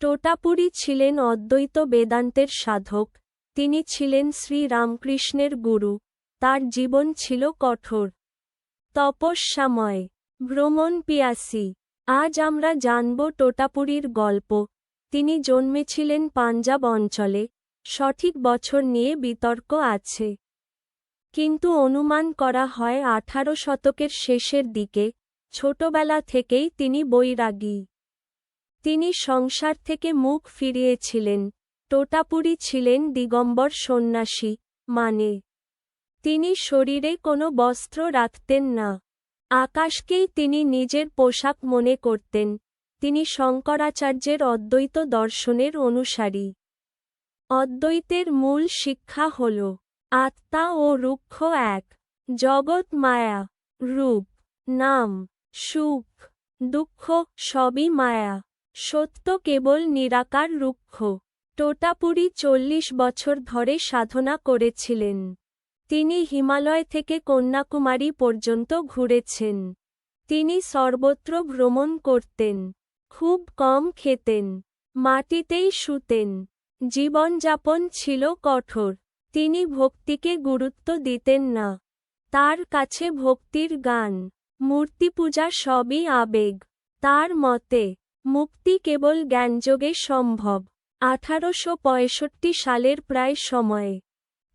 টোটাপুরি ছিলেন অদ্বৈত বেদান্তের সাধক, তিনি ছিলেন শ্রী রামকৃষ্ণের গুরু, তার জীবন ছিল কঠোর। তপস্যাময়, ভ্রমণ পিয়াসী, আজ আমরা জানব টোটাপুরীর গল্প, তিনি জন্মেছিলেন পাঞ্জাব অঞ্চলে, সঠিক বছর নিয়ে বিতর্ক আছে। কিন্তু অনুমান করা হয় আঠারো শতকের শেষের দিকে, ছোটবেলা থেকেই তিনি বৈরাগী। তিনি সংসার থেকে মুখ ফিরিয়েছিলেন। টোটাপুরি ছিলেন দিগম্বর সন্ন্যাসী মানে তিনি শরীরে কোনো বস্ত্র রাখতেন না। আকাশকেই তিনি নিজের পোশাক মনে করতেন। তিনি শঙ্করাচার্যের অদ্বৈত দর্শনের অনুসারী। অদ্বৈতের মূল শিক্ষা হল, আত্মা ও রুক্ষ এক, জগৎ মায়া, রূপ, নাম, সুখ, দুঃখ সবই মায়া। সত্য কেবল নিরাকার রুক্ষ। টোটাপুরি চল্লিশ বছর ধরে সাধনা করেছিলেন। তিনি হিমালয় থেকে কন্যাকুমারী পর্যন্ত ঘুরেছেন। তিনি সর্বত্র ভ্রমণ করতেন, খুব কম খেতেন, মাটিতেই শুতেন, জীবনযাপন ছিল কঠোর। তিনি ভক্তিকে গুরুত্ব দিতেন না। তার কাছে ভক্তির গান, মূর্তিপূজা সবই আবেগ। তার মতে মুক্তি কেবল জ্ঞানযোগে সম্ভব। আঠারোশো পঁয়ষট্টি সালের প্রায় সময়ে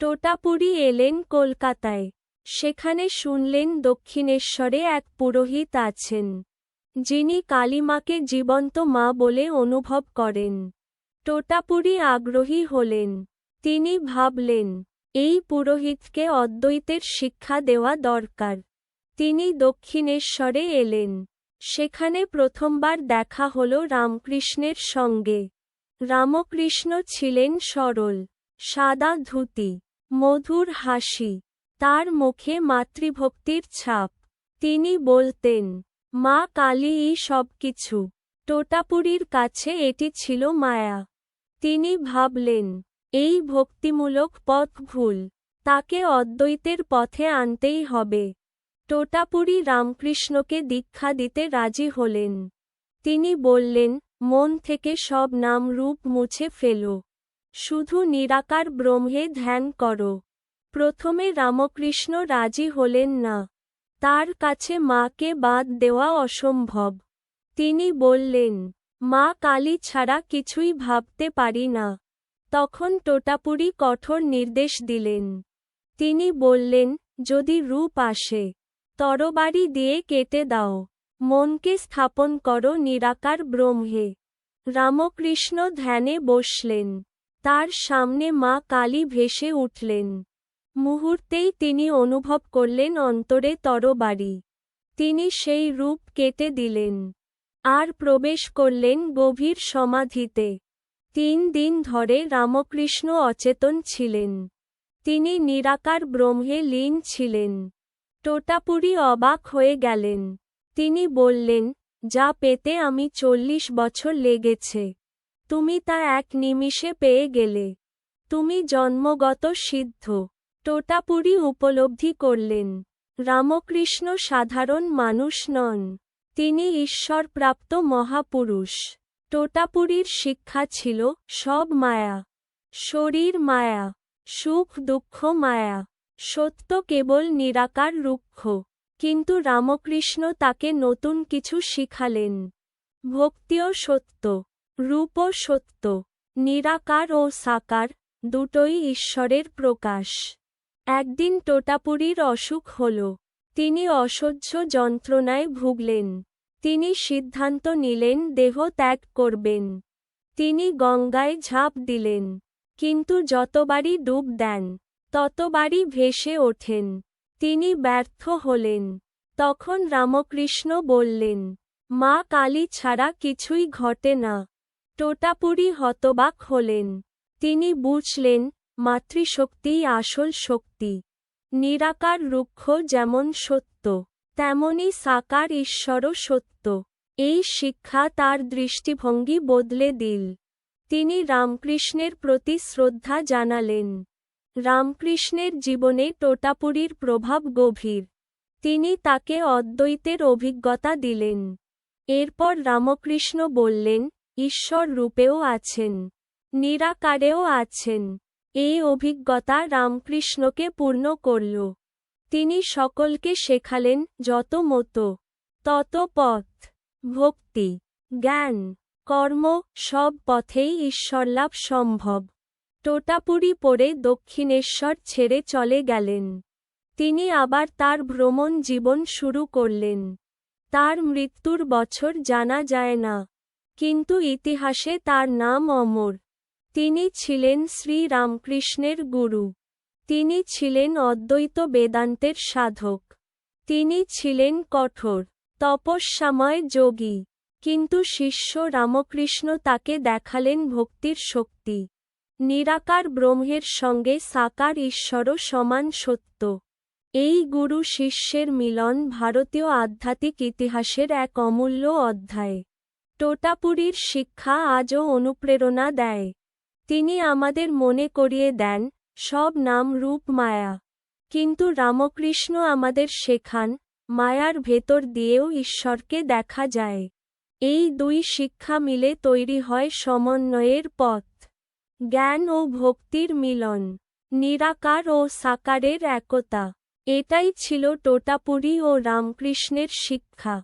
টোটাপুরি এলেন কলকাতায়। সেখানে শুনলেন দক্ষিণেশ্বরে এক পুরোহিত আছেন, যিনি কালীমাকে জীবন্ত মা বলে অনুভব করেন। টোটাপুরি আগ্রহী হলেন। তিনি ভাবলেন, এই পুরোহিতকে অদ্বৈতের শিক্ষা দেওয়া দরকার। তিনি দক্ষিণেশ্বরে এলেন। সেখানে প্রথমবার দেখা হল রামকৃষ্ণের সঙ্গে। রামকৃষ্ণ ছিলেন সরল, সাদা ধুতি, মধুর হাসি, তার মুখে মাতৃভক্তির ছাপ। তিনি বলতেন, মা কালীই সবকিছু টোটাপুরীর কাছে। এটি ছিল মায়া। তিনি ভাবলেন, এই ভক্তিমূলক পথ ভুল তাকে অদ্বৈতের পথে আনতেই হবে। টোটাপুরি রামকৃষ্ণকে দীক্ষা দিতে রাজি হলেন। তিনি বললেন, মন থেকে সব নাম রূপ মুছে ফেলো। শুধু নিরাকার ব্রহ্মে ধ্যান করো। প্রথমে রামকৃষ্ণ রাজি হলেন না। তার কাছে মাকে বাদ দেওয়া অসম্ভব। তিনি বললেন, মা কালী ছাড়া কিছুই ভাবতে পারি না। তখন টোটাপুরি কঠোর নির্দেশ দিলেন। তিনি বললেন, যদি রূপ আসে তরবারি দিয়ে কেটে দাও। মনকে স্থাপন করো নিরাকার ব্রহ্মে। রামকৃষ্ণ ধ্যানে বসলেন। তার সামনে মা কালী ভেসে উঠলেন। মুহূর্তেই তিনি অনুভব করলেন অন্তরে তরবারি। তিনি সেই রূপ কেটে দিলেন। আর প্রবেশ করলেন গভীর সমাধিতে। তিন দিন ধরে রামকৃষ্ণ অচেতন ছিলেন। তিনি নিরাকার ব্রহ্মে লীন ছিলেন। টোটাপুরি অবাক হয়ে গেলেন। তিনি বললেন, যা পেতে আমি চল্লিশ বছর লেগেছে। তুমি তা এক নিমিষে পেয়ে গেলে। তুমি জন্মগত সিদ্ধ। টোটাপুরি উপলব্ধি করলেন, রামকৃষ্ণ সাধারণ মানুষ নন। তিনি ঈশ্বরপ্রাপ্ত মহাপুরুষ। টোটাপুরীর শিক্ষা ছিল সব মায়া। শরীর মায়া, সুখ দুঃখ মায়া। সত্য কেবল নিরাকার রুক্ষ। কিন্তু রামকৃষ্ণ তাকে নতুন কিছু শিখালেন। ভক্তিও সত্য, রূপও সত্য, নিরাকার ও সাকার দুটোই ঈশ্বরের প্রকাশ। একদিন টোটাপুরীর অসুখ হল, তিনি অসহ্য যন্ত্রণায় ভুগলেন। তিনি সিদ্ধান্ত নিলেন দেহ ত্যাগ করবেন। তিনি গঙ্গায় ঝাঁপ দিলেন, কিন্তু যতবারই ডুব দেন ততবারই ভেসে ওঠেন। তিনি ব্যর্থ হলেন। তখন রামকৃষ্ণ বললেন, মা কালী ছাড়া কিছুই ঘটে না। টোটাপুরি হতবাক হলেন। তিনি বুঝলেন, মাতৃশক্তিই আসল শক্তি। নিরাকার রুক্ষ যেমন সত্য, তেমনি সাকার ঈশ্বরও সত্য। এই শিক্ষা তার দৃষ্টিভঙ্গি বদলে দিল। তিনি রামকৃষ্ণের প্রতি শ্রদ্ধা জানালেন। রামকৃষ্ণের জীবনে টোটাপুরীর প্রভাব গভীর। তিনি তাকে অদ্বৈতের অভিজ্ঞতা দিলেন। এরপর রামকৃষ্ণ বললেন, ঈশ্বর রূপেও আছেন, নিরাকারেও আছেন। এই অভিজ্ঞতা রামকৃষ্ণকে পূর্ণ করল। তিনি সকলকে শেখালেন যত মতো, তত পথ, ভক্তি, জ্ঞান, কর্ম, সব পথেই ঈশ্বরলাভ সম্ভব। টোটাপুরি পড়ে দক্ষিণেশ্বর ছেড়ে চলে গেলেন। তিনি আবার তার ভ্রমণ জীবন শুরু করলেন। তার মৃত্যুর বছর জানা যায় না, কিন্তু ইতিহাসে তার নাম অমর। তিনি ছিলেন শ্রী রামকৃষ্ণের গুরু। তিনি ছিলেন অদ্বৈত বেদান্তের সাধক। তিনি ছিলেন কঠোর, তপস্যাময় যোগী। কিন্তু শিষ্য রামকৃষ্ণ তাকে দেখালেন ভক্তির শক্তি। নিরাকার ব্রহ্মের সঙ্গে সাকার ঈশ্বরও সমান সত্য। এই গুরু শিষ্যের মিলন ভারতীয় আধ্যাত্মিক ইতিহাসের এক অমূল্য অধ্যায়। টোটাপুরীর শিক্ষা আজও অনুপ্রেরণা দেয়। তিনি আমাদের মনে করিয়ে দেন, সব নাম রূপ মায়া। কিন্তু রামকৃষ্ণ আমাদের শেখান, মায়ার ভেতর দিয়েও ঈশ্বরকে দেখা যায়। এই দুই শিক্ষা মিলে তৈরি হয় সমন্বয়ের পথ। জ্ঞান ও ভক্তির মিলন নিরাকার ও সাকারের একতা। এটাই ছিল টোটাপুরি ও রামকৃষ্ণের শিক্ষা।